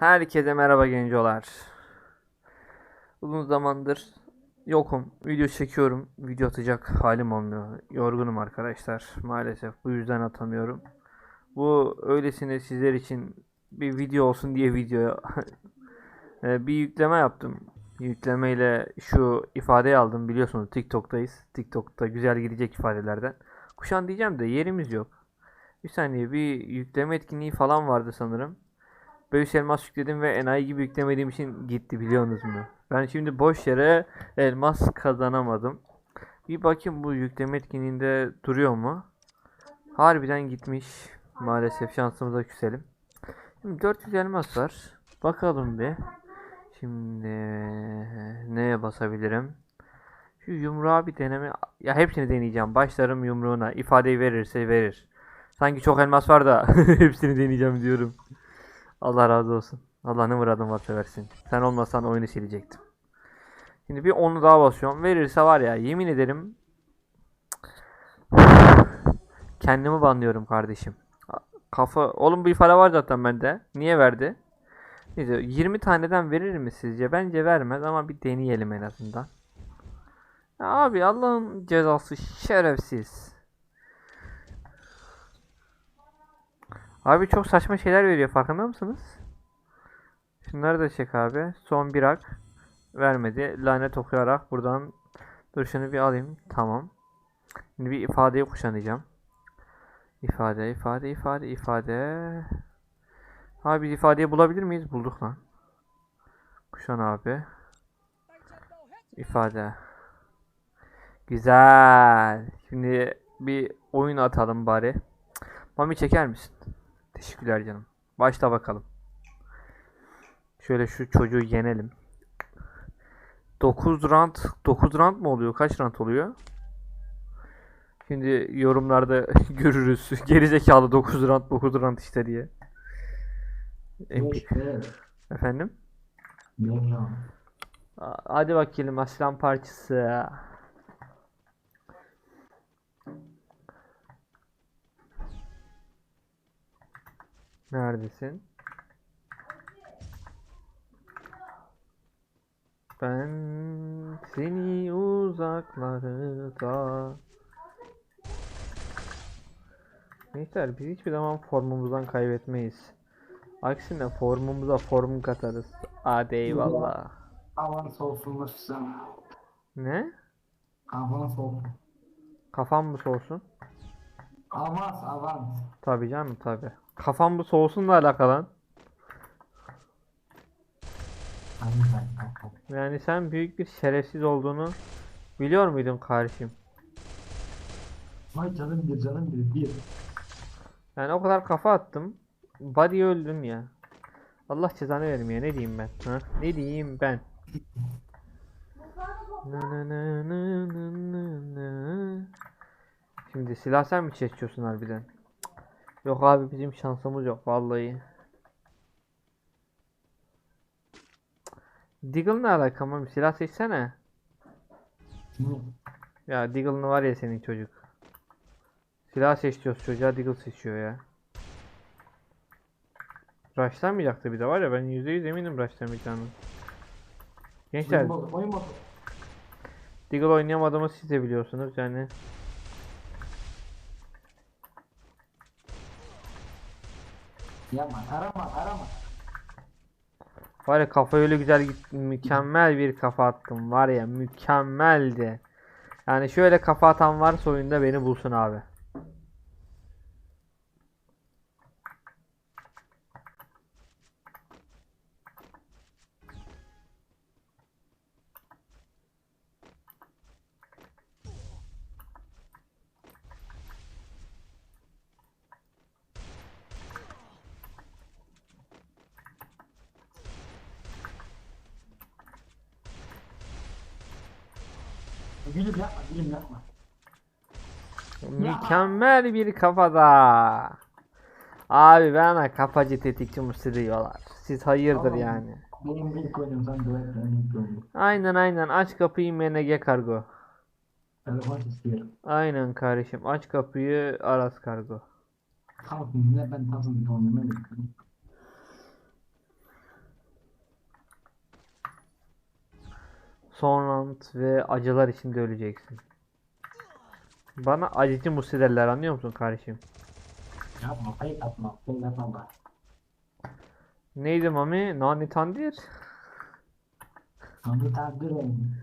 Herkese merhaba gencolar. Uzun zamandır yokum. Video çekiyorum. Video atacak halim olmuyor. Yorgunum arkadaşlar. Maalesef bu yüzden atamıyorum. Bu öylesine sizler için bir video olsun diye video Ee, bir yükleme yaptım. Yüklemeyle şu ifadeyi aldım. Biliyorsunuz TikTok'tayız. TikTok'ta güzel gidecek ifadelerden. Kuşan diyeceğim de yerimiz yok. Bir saniye bir yükleme etkinliği falan vardı sanırım. 5 elmas yükledim ve enayi gibi yüklemediğim için gitti biliyorsunuz mu? Ben şimdi boş yere elmas kazanamadım. Bir bakayım bu yükleme etkinliğinde duruyor mu? Harbiden gitmiş. Maalesef şansımıza küselim. Şimdi 400 elmas var. Bakalım bir. Şimdi neye basabilirim? Şu yumruğa bir deneme. Ya hepsini deneyeceğim. Başlarım yumruğuna. İfadeyi verirse verir. Sanki çok elmas var da hepsini deneyeceğim diyorum. Allah razı olsun. Allah ne muradın varsa versin. Sen olmasan oyunu silecektim. Şimdi bir onu daha basıyorum. Verirse var ya yemin ederim kendimi banlıyorum kardeşim. Kafa oğlum bu ifade var zaten bende. Niye verdi? Neyse 20 taneden verir mi sizce? Bence vermez ama bir deneyelim en azından. Abi Allah'ın cezası şerefsiz. Abi çok saçma şeyler veriyor farkında mısınız? Şunları da çek abi. Son bir ak. Vermedi. Lanet okuyarak buradan dur şunu bir alayım. Tamam. Şimdi bir ifadeyi kuşanacağım. İfade, ifade, ifade, ifade. Abi biz ifadeyi bulabilir miyiz? Bulduk lan. Kuşan abi. İfade. Güzel. Şimdi bir oyun atalım bari. Mami çeker misin? Teşekkürler canım. Başla bakalım. Şöyle şu çocuğu yenelim. 9 round 9 round mı oluyor? Kaç round oluyor? Şimdi yorumlarda görürüz. Gerizekalı 9 round 9 round işte diye. Efendim? Hadi bakayım aslan parçası. Neredesin? Ben seni uzaklarda Gençler biz hiçbir zaman formumuzdan kaybetmeyiz. Aksine formumuza form katarız. Hadi eyvallah. Havan soğusunmuş sana. Ne? Havan soğuk. Kafam mı soğusun? Avans avans. Tabii canım tabii. Kafam mı soğusunla alakalı. Yani sen büyük bir şerefsiz olduğunu biliyor muydun kardeşim? Vay canım bir canım bir bir. Yani o kadar kafa attım. Body'ye öldüm ya. Allah cezanı vermiyor. Ne diyeyim ben? Ha? Ne diyeyim ben? Şimdi silah sen mi çekiyorsun harbiden? Yok abi bizim şansımız yok vallahi. Deagle ne alaka mı? Silah seçsene. Ya Deagle'ın var ya senin çocuk. Silah seçiyoruz çocuğa Deagle seçiyor ya. Rushlamayacaktı bir de var ya ben %100 eminim rushlamayacağını. Gençler Oyun. Deagle oynayamadığımı siz de biliyorsunuz yani. Yapma arama arama. Var ya kafa öyle güzel. Mükemmel bir kafa attım var ya mükemmeldi. Yani şöyle kafa atan varsa oyunda beni bulsun abi. Gülüm yapma gülüm yapma. Mükemmel bir kafada. Abi bana kafacı tetikçi mısı diyorlar. Siz hayırdır Tamam. yani. Benim ilk oyunum sen duet benim ilk oyunum. Aynen aynen aç kapıyı MNG kargo. Telefon istiyorum. Aynen kardeşim aç kapıyı Aras kargo. Kalkın ne ben tazım bir oynuyorum. Son round ve acılar içinde öleceksin. Bana acıcı musiderler anlıyor musun kardeşim? Yapma, fake atma, fake atma bak. Neydi mami? Nani tandir? Onu takdir edin.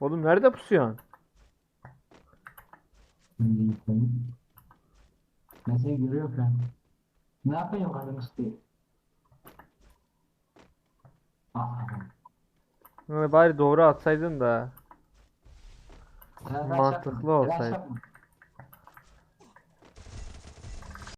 Oğlum nerede pusuyorsun? Görüyorum şu an. Ne yapayım kadın istiyor? Bari doğru atsaydın da. Mantıklı olsaydı.